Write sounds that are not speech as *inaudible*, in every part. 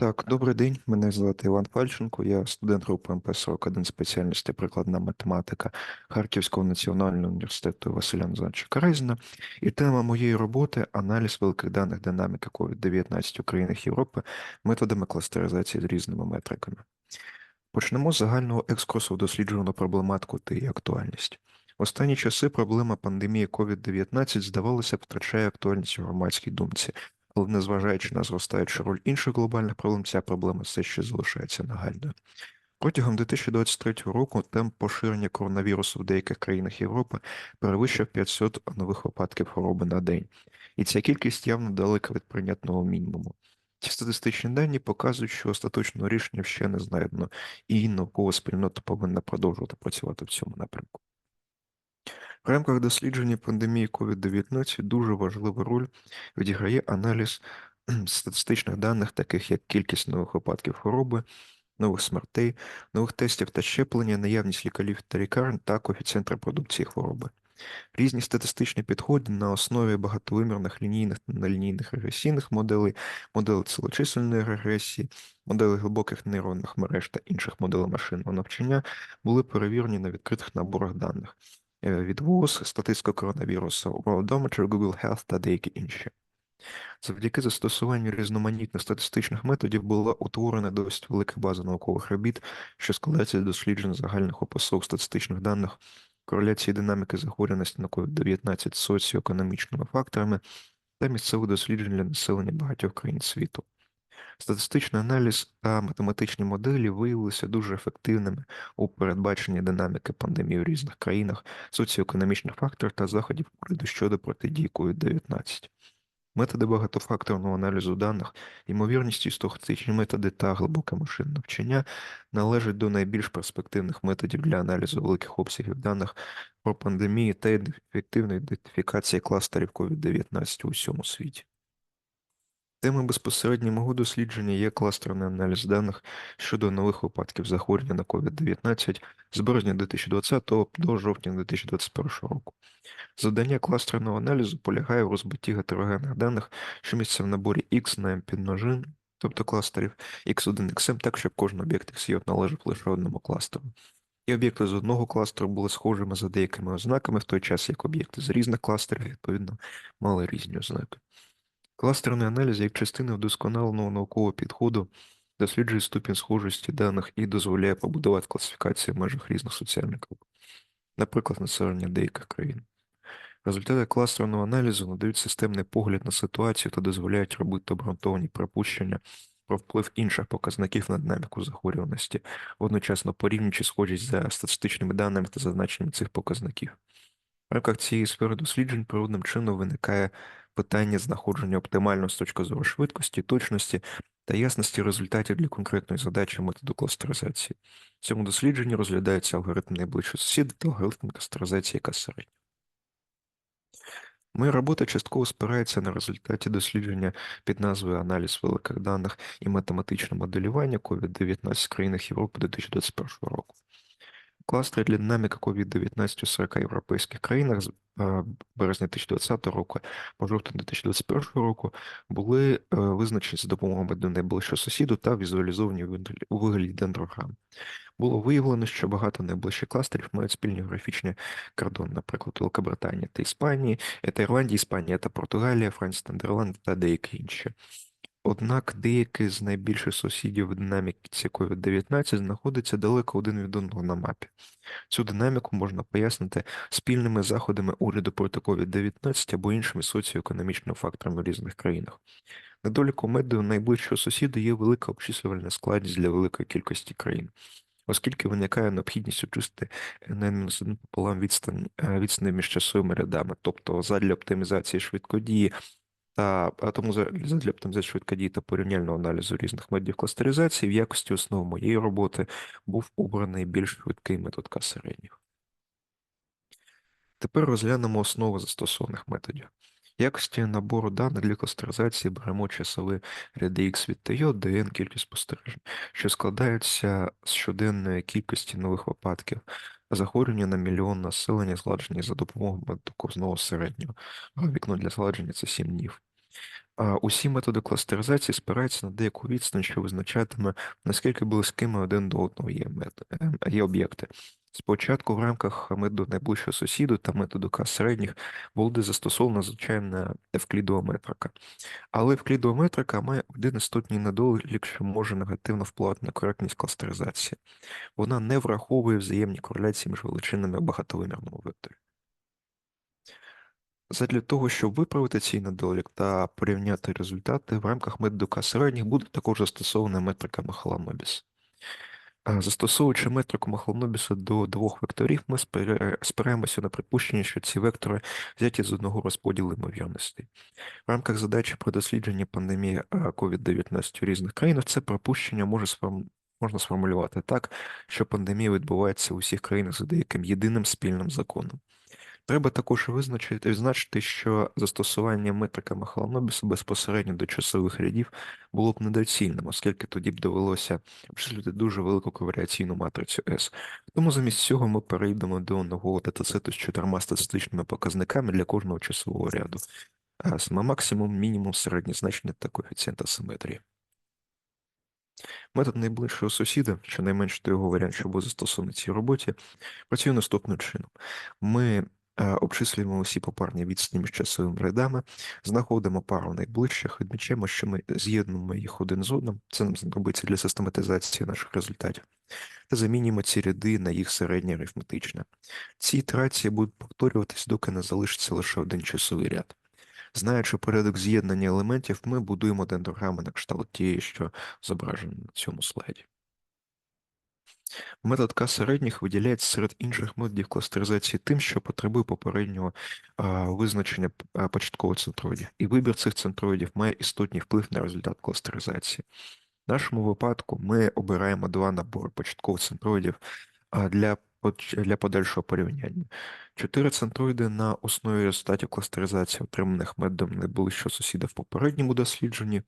Так, добрий день. Мене звати Іван Пальченко. Я студент групи МП-41 спеціальності прикладна математика Харківського національного університету Василя Назаровича Карезіна. І тема моєї роботи аналіз великих даних динаміки COVID-19 у країнах Європи методами кластеризації з різними метриками. Почнемо з загального екскурсу в досліджувану проблематику та її актуальність. В останні часи проблема пандемії COVID-19, здавалося, втрачає актуальність у громадській думці, але незважаючи на зростаючу роль інших глобальних проблем, ця проблема все ще залишається нагальною. Протягом 2023 року темп поширення коронавірусу в деяких країнах Європи перевищив 500 нових випадків хвороби на день, і ця кількість явно далека від прийнятного мінімуму. Ці статистичні дані показують, що остаточного рішення ще не знайдено, і наукова спільнота повинна продовжувати працювати в цьому напрямку. В рамках дослідження пандемії COVID-19 дуже важливу роль відіграє аналіз статистичних даних, таких як кількість нових випадків хвороби, нових смертей, нових тестів та щеплення, наявність лікарів та лікарень та коефіцієнт репродукції хвороби. Різні статистичні підходи на основі багатовимірних лінійних та нелінійних регресійних моделей, моделей цілочисельної регресії, моделей глибоких нейронних мереж та інших моделей машинного навчання були перевірені на відкритих наборах даних е, від ВОЗ, статистика коронавірусу, Worldometer, Google Health та деякі інші. Завдяки застосуванню різноманітних статистичних методів була утворена досить велика база наукових робіт, що складається з досліджень загальних описів статистичних даних, кореляції динаміки захворюваності на COVID-19 з соціоекономічними факторами та місцевих досліджень для населення багатьох країн світу. Статистичний аналіз та математичні моделі виявилися дуже ефективними у передбаченні динаміки пандемії в різних країнах, соціоекономічних факторів та заходів уряду щодо протидії COVID-19. Методи багатофакторного аналізу даних, ймовірність і стохастичні методи та глибоке машинне навчання належать до найбільш перспективних методів для аналізу великих обсягів даних про пандемії та ефективної ідентифікації кластерів COVID-19 у всьому світі. Темою безпосередньо мого дослідження є кластерний аналіз даних щодо нових випадків захворювання на COVID-19 з березня 2020 до жовтня 2021 року. Завдання кластерного аналізу полягає в розбитті гетерогенних даних, що містяться в наборі X на M підмножин, тобто кластерів X1, XM, так, щоб кожен об'єкт XY належав лише одному кластеру. І об'єкти з одного кластеру були схожими за деякими ознаками, в той час як об'єкти з різних кластерів, відповідно, мали різні ознаки. Кластерний аналіз як частина вдосконаленого наукового підходу досліджує ступінь схожості даних і дозволяє побудувати класифікацію в межах різних соціальних груп, наприклад, населення деяких країн. Результати кластерного аналізу надають системний погляд на ситуацію та дозволяють робити обґрунтовані припущення про вплив інших показників на динаміку захворюваності, одночасно порівнюючи схожість за статистичними даними та зазначенням цих показників. В рамках цієї сфери досліджень природним чином виникає питання знаходження оптимального з точки зору швидкості, точності та ясності результатів для конкретної задачі методу кластеризації. В цьому дослідженні розглядаються алгоритм найближчого сусіда та алгоритм кластеризації, яка середня. Моя робота частково спирається на результаті дослідження під назвою Аналіз великих даних і математичне моделювання COVID-19 в країнах Європи 2021 року. Кластери для динаміки COVID-19 у 40 європейських країнах з березня 2020 року по жовтень 2021 року були е, визначені за допомогою до найближчого сусіду та візуалізовані у вигляді дендрограм. Було виявлено, що багато найближчих кластерів мають спільні графічні кордони, наприклад, Великобританія та Іспанії, та Ірландія, Іспанія та Португалія, Франція та Нідерланди та деякі інші. Однак деякі з найбільших сусідів в динаміці COVID-19 знаходяться далеко один від одного на мапі. Цю динаміку можна пояснити спільними заходами уряду проти COVID-19 або іншими соціоекономічними факторами в різних країнах. Недоліком меду найближчого сусіда є велика обчислювальна складність для великої кількості країн. Оскільки виникає необхідність очистити n пополам відстань е, відстань між часовими рядами, тобто задля оптимізації швидкодії та тому задля оптимізації швидкодії та порівняльного аналізу різних методів кластеризації в якості основи моєї роботи був обраний більш швидкий метод К. Тепер розглянемо основи застосованих методів. Якості набору даних для кластеризації беремо часові ряди X від TJ, де N кількість спостережень, що складаються з щоденної кількості нових випадків, захворювання на мільйон населення, згладжені за допомогою методу середнього. Вікно для згладження це 7 днів. Усі методи кластеризації спираються на деяку відстань, що визначатиме, наскільки близькими один до одного є, мет... е, є об'єкти. Спочатку в рамках методу найближчого сусіду та методу К середніх буде застосована звичайна евклідова метрика. Але евклідова метрика має один істотний недолік, що може негативно впливати на коректність кластеризації. Вона не враховує взаємні кореляції між величинами в багатовимірному векторі. Задля того, щоб виправити цей недолік та порівняти результати, в рамках методу К середніх буде також застосована метрика Махаланобіс. Е, Застосовуючи метрику Махлонобіса до двох векторів, ми спираємося на припущення, що ці вектори взяті з одного розподілу ймовірностей. В рамках задачі про дослідження пандемії е, COVID-19 у різних країнах це припущення може сформ- можна сформулювати так, що пандемія відбувається у всіх країнах за деяким єдиним спільним законом. Треба також визначити, відзначити, що застосування метрика Махаланобіса безпосередньо до часових рядів було б недоцільним, оскільки тоді б довелося обчислити дуже велику коваріаційну матрицю S. Тому замість цього ми перейдемо до нового датасету з чотирма статистичними показниками для кожного часового ряду. Саме максимум, мінімум, середнє значення та коефіцієнт асиметрії. Метод найближчого сусіда, що найменш той його варіант, що був застосований в цій роботі, працює наступним чином. Ми обчислюємо усі попарні відстані між часовими рядами, знаходимо пару найближчих, відмічаємо, що ми з'єднуємо їх один з одним. Це нам знадобиться для систематизації наших результатів. Та замінюємо ці ряди на їх середнє арифметичне. Ці ітерації будуть повторюватись, доки не залишиться лише один часовий ряд. Знаючи порядок з'єднання елементів, ми будуємо дендограми на кшталт тієї, що зображено на цьому слайді. Метод К середніх виділяється серед інших методів кластеризації тим, що потребує попереднього визначення початкових центроїдів. І вибір цих центроїдів має істотний вплив на результат кластеризації. В нашому випадку ми обираємо два набори початкових центроїдів для, для подальшого порівняння. Чотири центроїди на основі результатів кластеризації, отриманих методом найближчого сусіда в попередньому дослідженні.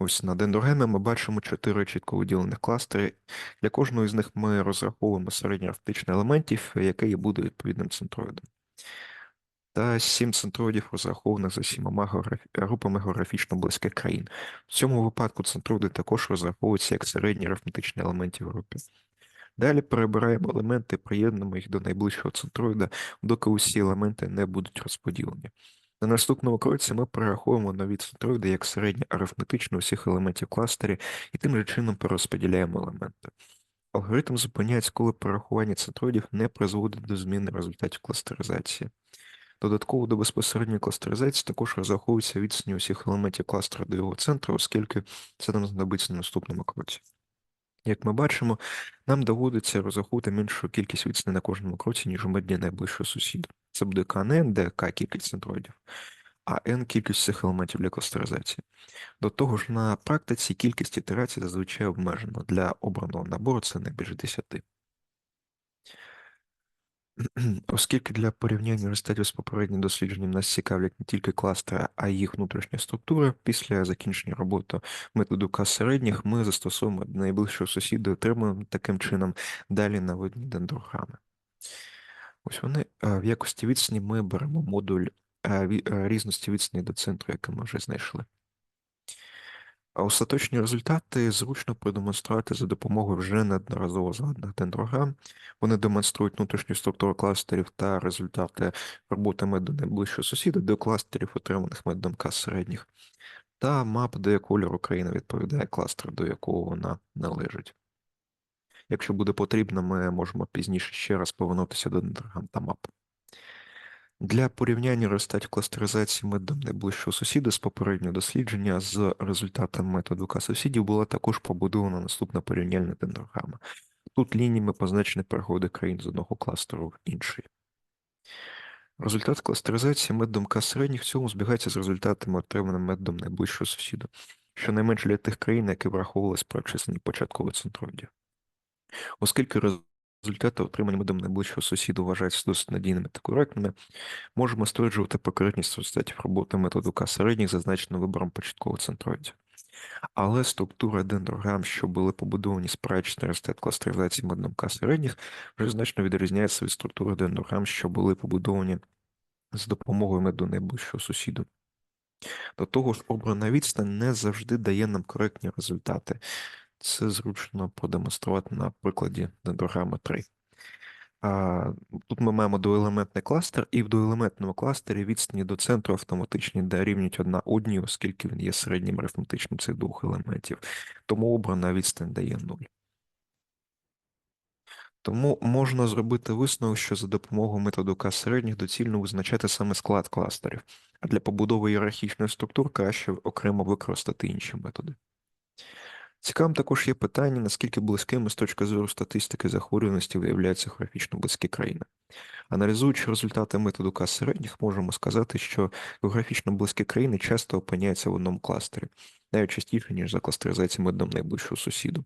Ось на дендрогемі ми бачимо чотири чітко виділених кластери. Для кожного з них ми розраховуємо середнє арифметичне елементів, яке і буде відповідним центроїдом. Та сім центроїдів розрахованих за сімома групами географічно близьких країн. В цьому випадку центроїди також розраховуються як середні арифметичні елементи в групі. Далі перебираємо елементи, приєднуємо їх до найближчого центроїда, доки усі елементи не будуть розподілені. На наступному кроці ми перераховуємо нові центроїди як середнє арифметичне усіх елементів кластері і тим же чином перерозподіляємо елементи. Алгоритм зупиняється, коли перерахування центроїдів не призводить до зміни результатів кластеризації. Додатково до безпосередньої кластеризації також розраховується відстані усіх елементів кластера до його центру, оскільки це нам знадобиться на наступному кроці. Як ми бачимо, нам доводиться розраховувати меншу кількість відстаней на кожному кроці, ніж у медні найближчого сусіда. Це буде КНН, де кількість центроїдів, а N кількість цих елементів для кластеризації. До того ж, на практиці кількість ітерацій зазвичай обмежена. Для обраного набору це не більше 10. *clears throat* Оскільки для порівняння результатів з попереднім дослідженням нас цікавлять не тільки кластери, а й їх внутрішня структура, після закінчення роботи методу К середніх ми застосовуємо найближчого сусіда, і отримуємо таким чином далі наводні дендрограми. Ось вони е, в якості відстані ми беремо модуль е, е, різності відстані до центру, який ми вже знайшли. Остаточні результати зручно продемонструвати за допомогою вже неодноразово згаданих дендрограм. Вони демонструють внутрішню структуру кластерів та результати роботи методу найближчого сусіда до кластерів, отриманих методом К середніх, та мап, де кольор країни відповідає кластеру, до якого вона належить. Якщо буде потрібно, ми можемо пізніше ще раз повернутися до дендрограм та. Для порівняння результатів кластеризації методом найближчого сусіда з попереднього дослідження з результатами методу К-сусідів була також побудована наступна порівняльна дендрограма. Тут лініями позначені переходи країн з одного кластеру в інший. Результат кластеризації методом К середніх в цьому збігається з результатами, отриманими методом найближчого сусіда, щонайменше для тих країн, які враховувалися при обчисленні початкових центроїдів. Оскільки результати, отримані методом найближчого сусіда, вважаються досить надійними та коректними, можемо стверджувати про результатів роботи методу К середніх, зазначено вибором початкових центроїдів. Але структура дендрограм, що були побудовані спираючись на результат кластеризації методом К середніх, вже значно відрізняється від структури дендрограм, що були побудовані з допомогою методу найближчого сусіду. До того ж, обрана відстань не завжди дає нам коректні результати. Це зручно продемонструвати на прикладі дендрограми 3. А, Тут ми маємо двоелементний кластер, і в двоелементному кластері відстані до центру автоматичні дорівнюють одна одній, оскільки він є середнім арифметичним цих двох елементів. Тому обрана відстань дає 0. Тому можна зробити висновок, що за допомогою методу К середніх доцільно визначати саме склад кластерів, а для побудови ієрархічних структур краще окремо використати інші методи. Цікавим також є питання, наскільки близькими з точки зору статистики захворюваності виявляються географічно близькі країни. Аналізуючи результати методу К середніх, можемо сказати, що географічно близькі країни часто опиняються в одному кластері, навіть частіше, ніж за кластеризаціями до найближчого сусіду.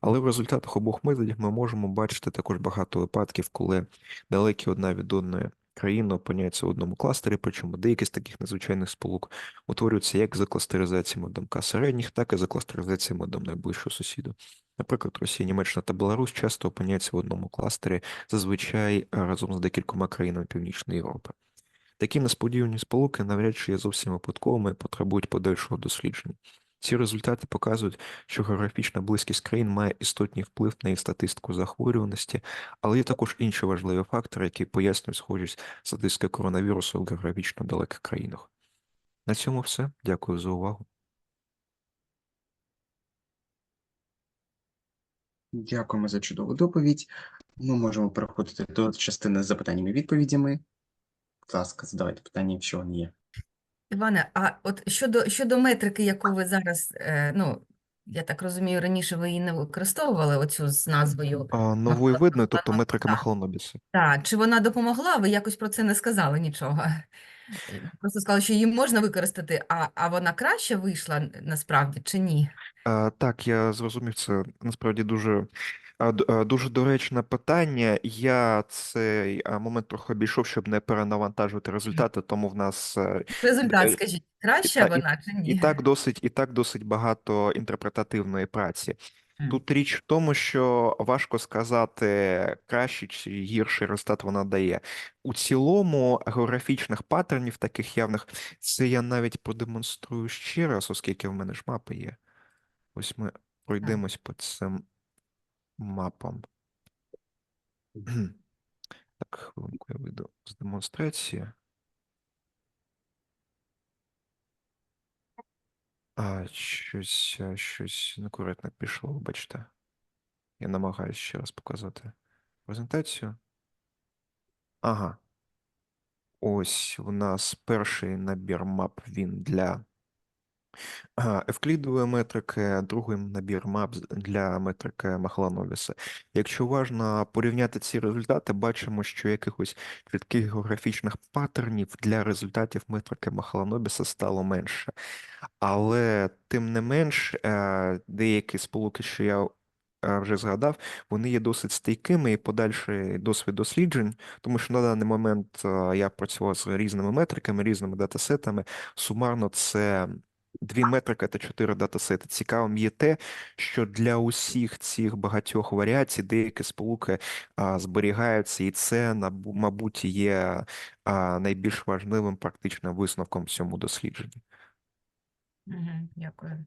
Але в результатах обох методів ми можемо бачити також багато випадків, коли далекі одна від одної країни опиняються в одному кластері, причому деякі з таких надзвичайних сполук утворюються як за кластеризаціями домка середніх, так і за кластеризаціями до найближчого сусіду. Наприклад, Росія, Німеччина та Білорусь часто опиняються в одному кластері, зазвичай е, разом з декількома країнами Північної Європи. Такі несподівані сполуки навряд чи є зовсім випадковими і потребують подальшого дослідження. Ці результати показують, що географічна близькість країн має істотний вплив на їх статистику захворюваності, але є також інші важливі фактори, які пояснюють схожість статистики коронавірусу в географічно далеких країнах. На цьому все. Дякую за увагу. Дякуємо за чудову доповідь. Ми можемо переходити до частини з запитаннями і відповідями. Будь ласка, задавайте питання, якщо вони є. Іване, а от щодо, щодо метрики, яку ви зараз, е, ну, я так розумію, раніше ви її не використовували, оцю з назвою. А, новою видно, тобто метрика Так. Так, чи вона допомогла? Ви якось про це не сказали нічого. Просто сказали, що її можна використати, а, а вона краще вийшла насправді чи ні? А, так, я зрозумів, це насправді дуже, дуже доречне питання. Я цей момент трохи обійшов, щоб не перенавантажувати результати, тому в нас е, Результат, е, скажіть, та- і, вона чи ні? і так досить, і так досить багато інтерпретативної праці. Тут річ в тому, що важко сказати, кращий чи гірший результат вона дає. У цілому географічних паттернів, таких явних, це я навіть продемонструю ще раз, оскільки в мене ж мапи є. Ось ми пройдемось по цим мапам. Так, хвилинку я вийду з демонстрації. А, щось, щось некоректно пішло, вибачте. Я намагаюся ще раз показати презентацію. Ага. Ось у нас перший набір мап він для а, евклідової метрики, другий набір мап для метрики Махлановіса. Якщо уважно порівняти ці результати, бачимо, що якихось чітких географічних паттернів для результатів метрики Махланобіса стало менше. Але тим не менш, е, деякі сполуки, що я е, вже згадав, вони є досить стійкими і подальший досвід досліджень, тому що на даний момент е, я працював з різними метриками, різними датасетами. Сумарно це дві метрики та чотири датасети. Цікавим є те, що для усіх цих багатьох варіацій деякі сполуки а, зберігаються, і це, мабуть, є а, найбільш важливим практичним висновком в цьому дослідженні. Дякую.